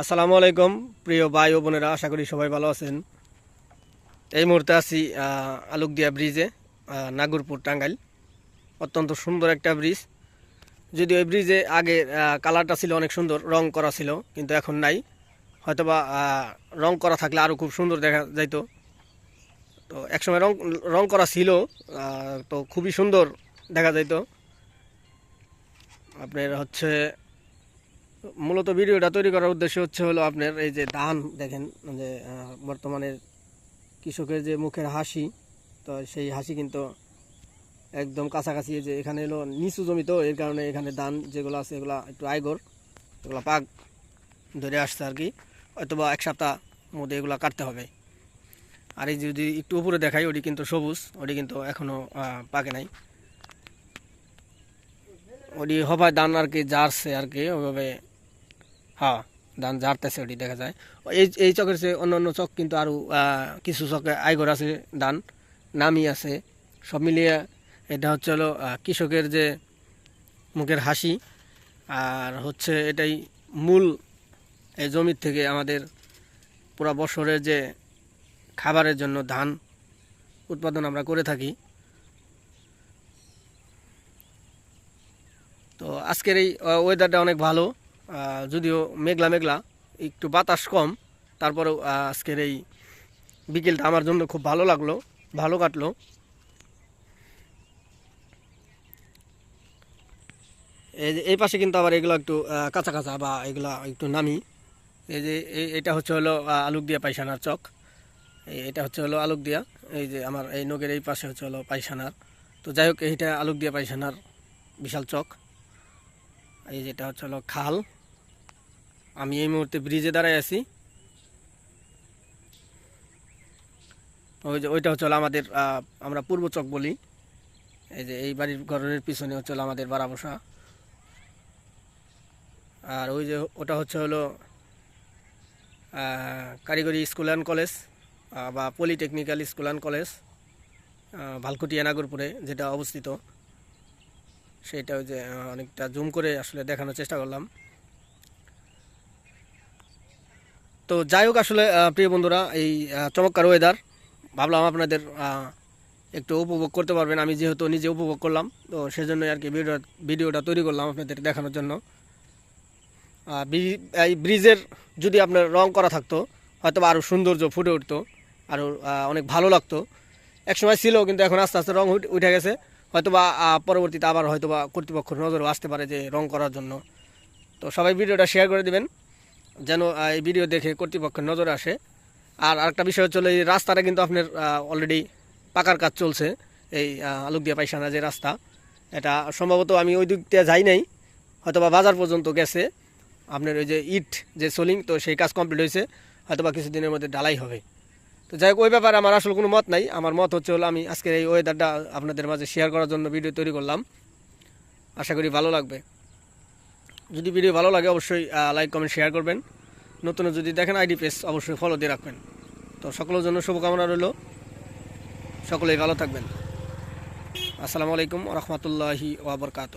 আসসালামু আলাইকুম, প্রিয় ভাই ও বোনেরা, আশা করি সবাই ভালো আছেন। এই মুহূর্তে আছি আলুকদিয়া ব্রিজে নাগরপুর টাঙ্গাইল। অত্যন্ত সুন্দর একটা ব্রিজ। যদিও এই ব্রিজে আগে কালারটা ছিল অনেক সুন্দর, রং করা ছিল, কিন্তু এখন নাই। হয়তোবা রং করা থাকলে আরও খুব সুন্দর দেখা যাইত। তো একসময় রং রং করা ছিল তো খুবই সুন্দর দেখা যাইতো। আপনার হচ্ছে মূলত ভিডিওটা তৈরি করার উদ্দেশ্য হচ্ছে হলো আপনার এই যে ধান দেখেন, যে বর্তমানের কৃষকের যে মুখের হাসি, তো সেই হাসি কিন্তু একদম কাছাকাছি যে এখানে এলো নিচু জমি তো, এর কারণে এখানে ধান যেগুলো আছে এগুলো একটু আইগর এগুলো পাক ধরে আসছে আর কি। অথবা এক সপ্তাহ মধ্যে এগুলো কাটতে হবে। আর এই যদি একটু উপরে দেখাই, ওটি কিন্তু সবুজ, ওটি কিন্তু এখনও পাকে নাই। ওটি হবায় ধান আর কি জারছে আর কি, ওইভাবে হ্যাঁ ধান ওটি, দেখা যায়। এই এই চকের চেয়ে অন্য অন্য চক কিন্তু আরও কিছু চকে আইগর আছে ধান নামি আছে। সব মিলিয়ে এটা হচ্ছে হলো কৃষকের যে মুখের হাসি, আর হচ্ছে এটাই মূল এই জমির থেকে আমাদের পুরা বছরের যে খাবারের জন্য ধান উৎপাদন আমরা করে থাকি। তো আজকের এই ওয়েদারটা অনেক ভালো। যদিও মেঘলা মেঘলা, একটু বাতাস কম, তারপরেও আজকের এই বিকেলটা আমার জন্য খুব ভালো লাগল, ভালো কাটলো। এই যে, এই পাশে কিন্তু আবার এগুলো একটু কাঁচা কাঁচা বা এগুলা একটু নামি। এই যে এটা হচ্ছে হলো আলুক দিয়া পায়খানার চক। এটা হচ্ছে হলো আলুক দিয়া এই যে, আমার এই নগের এই পাশে হচ্ছে হলো পায়খানার। তো যাই হোক, এইটা আলুক দিয়া পায়খানার বিশাল চক। এই যেটা হচ্ছে হলো খাল। আমি এই মুহূর্তে ব্রিজে দাঁড়ায় আছি। ওই যে, ওইটা হচ্ছে আমাদের আমরা পূর্ব চক বলি। এই যে, এই বাড়ির ঘরের পিছনে হচ্ছে আমাদের বাড়া বসা। আর ওই যে, ওটা হচ্ছে হলো কারিগরি স্কুল অ্যান্ড কলেজ বা polytechnical school and college Bhalkutia নাগরপুরে যেটা অবস্থিত। সেটা ওই যে অনেকটা জুম করে আসলে দেখানোর চেষ্টা করলাম। তো যাই হোক আসলে প্রিয় বন্ধুরা, এই চমৎকার ওয়েদার ভাবলাম আপনাদের একটু উপভোগ করতে পারবেন। আমি যেহেতু নিজে উপভোগ করলাম, তো সেজন্যই আর কি ভিডিও ভিডিওটা তৈরি করলাম আপনাদের দেখানোর জন্য। এই ব্রিজের যদি আপনার রং করা থাকতো হয়তো আরও সৌন্দর্য ফুটে উঠতো আরও অনেক ভালো লাগতো। একসময় ছিল, কিন্তু এখন আস্তে আস্তে রং উঠে- গেছে। হয়তোবা পরবর্তীতে আবার হয়তোবা কর্তৃপক্ষের নজরও আসতে পারে যে রং করার জন্য। তো সবাই ভিডিওটা শেয়ার করে দিবেন। যেন এই ভিডিও দেখে কর্তৃপক্ষের নজরে আসে। আর আরেকটা বিষয় হচ্ছে এই রাস্তাটা কিন্তু আপনার অলরেডি পাকার কাজ চলছে। এই আহ, আলুকদিয়া পায়খানা যে রাস্তা এটা সম্ভবত আমি ওই দিক দিয়ে যাই নাই হয়তোবা বাজার পর্যন্ত গেছে। আপনার ওই যে ইট যে সোলিং তো সেই কাজ কমপ্লিট হয়েছে হয়তোবা কিছুদিনের মধ্যে ডালাই হবে। তো যাই হোক ওই ব্যাপারে আমার আসলে কোনো মত নাই। আমার মত হচ্ছে হলো আমি আজকের এই ওয়েদারটা আপনাদের মাঝে শেয়ার করার জন্য ভিডিও তৈরি করলাম। আশা করি ভালো লাগবে। যদি ভিডিও ভালো লাগে অবশ্যই লাইক কমেন্ট শেয়ার করবেন। নতুন যদি দেখেন আইডি পেজ অবশ্যই ফলো দিয়ে রাখবেন। তো সকলের জন্য শুভকামনা রইল। সকলেই ভালো থাকবেন। আসসালামু আলাইকুম রহমতুল্লাহি ওয়াবরকাত